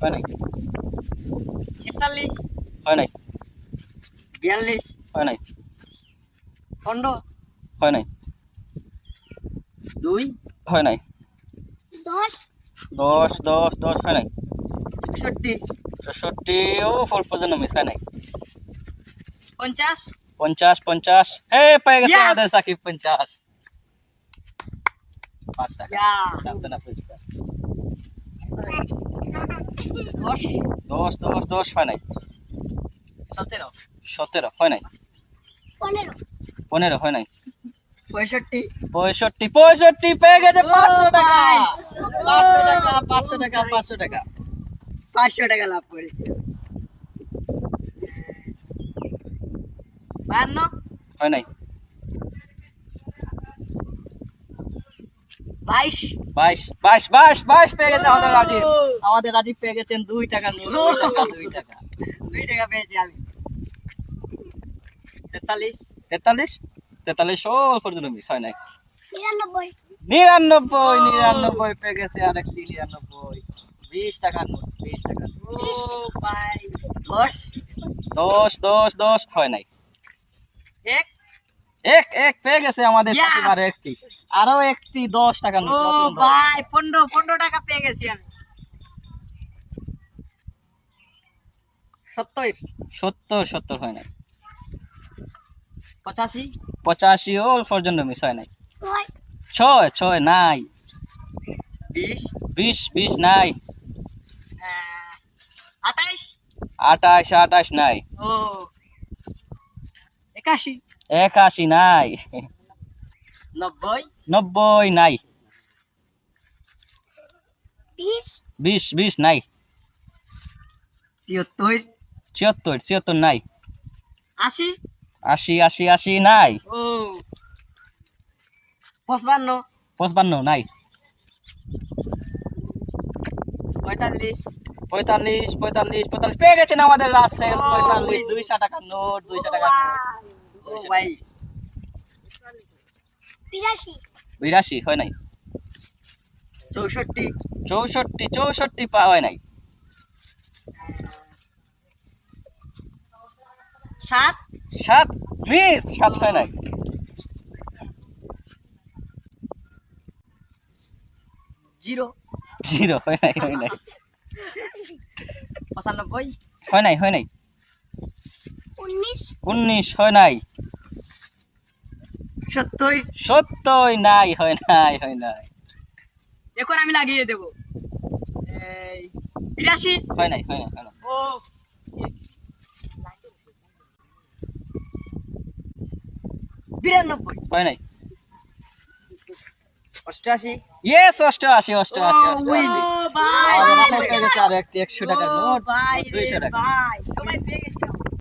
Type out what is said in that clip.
হয় নাই? একচল্লিশ হয় নাই? বিয়াল্লিশ। হয় নাই? পনেরো। হয় নাই? দুই। হয় নাই? দশ। দশ দশ দশ হয় নাই? চৌষট্টি। চৌষট্টি ও ফোর পর্যন্ত মিস হয় নাই? পঞ্চাশ। পঞ্চাশ পঞ্চাশ। হে পেয়ে গেছে আমাদের সাকিব পঞ্চাশ। পাঁচ টাকা। দশ দশ দশ দশ হয় নাই। সতেরো। সতেরো হয় নাই। পনেরো। পনেরো হয় নাই। পঁয়ষট্টি। পঁয়ষট্টি পঁয়ষট্টি পেয়ে গেছে পাঁচশো টাকা! পাঁচশো টাকা পাঁচশো টাকা পাঁচশো টাকা। পাঁচশো টাকা লাভ করেছে। বাহান্ন হয় নাই। বাইশ। বাইশ বাইশ বাইশ বাইশ পেয়ে গেছে আমাদের রাজীব। আমাদের রাজীব পেয়ে গেছেন দুই টাকা দুই টাকা দুই টাকা। দুই টাকা পেয়েছি আমি। তেতাল্লিশ। তেতাল্লিশ? তেতাল্লিশ ও পর্যন্ত মিস হয় নাই। নিরানব্বই। নিরানব্বই নিরানব্বই পেয়ে গেছে আর একটি নিরানব্বই। বিশ টাকা নোট বিশ টাকা দশ। দশ দশ দশ হয় নাই। এক। এক এক পেয়ে গেছে আমাদের আর একটি। আরও একটি দশ টাকা নোট ও ভাই পনেরো পনেরো টাকা পেয়ে গেছি আমি। সত্তর। সত্তর সত্তর হয় নাই। পঁচাশি। পঁচাশি ও পর্যন্ত মিস হয় নাই। ছয়। ছয় নাই। বিশ। বিশ বিশ নাই। আহ, আঠাইশ। আঠাশ আঠাশ নাই। ও একাশি। একাশি নাই। নব্বই? নব্বই নাই। বিশ? বিশ নাই। ছিয়ত্তর? ছিয়াত্তর ছিয়াত্তর নাই। আশি? আশি আশি আশি নাই। ও। পঁচপান্ন? পঁচপান্ন নাই। পঁয়তাল্লিশ? পঁয়তাল্লিশ পঁয়তাল্লিশ পঁয়তাল্লিশ। পেয়ে গেছেন আমাদের রাসেল। পঁয়তাল্লিশ দুইশো টাকার নোট দুইশো টাকার নোট। বিরাশি। হয় নাই? চৌষট্টি। চৌষট্টি চৌষট্টি পাওয়া নাই। সাত। সাত? মিস সাত হয় নাই। জিরো। জিরো হয় নাই হয় নাই। পঁচানব্বই। হয় নাই হয় নাই। উনিশ। উনিশ হয় নাই। সত্তর সত্তর নাই হয় নাই হয় নাই। এখন আমি লাগিয়ে দেব। এই বিরাশি? হয় নাই হয় নাই ও বিরানব্বই। হয় নাই। অষ্টআশি? ইয়েস অষ্টআশি অষ্টআশি অষ্টআশি। আর একটি একশো টাকার নোট দুইশো টাকা। সবাই পেয়ে গেছে।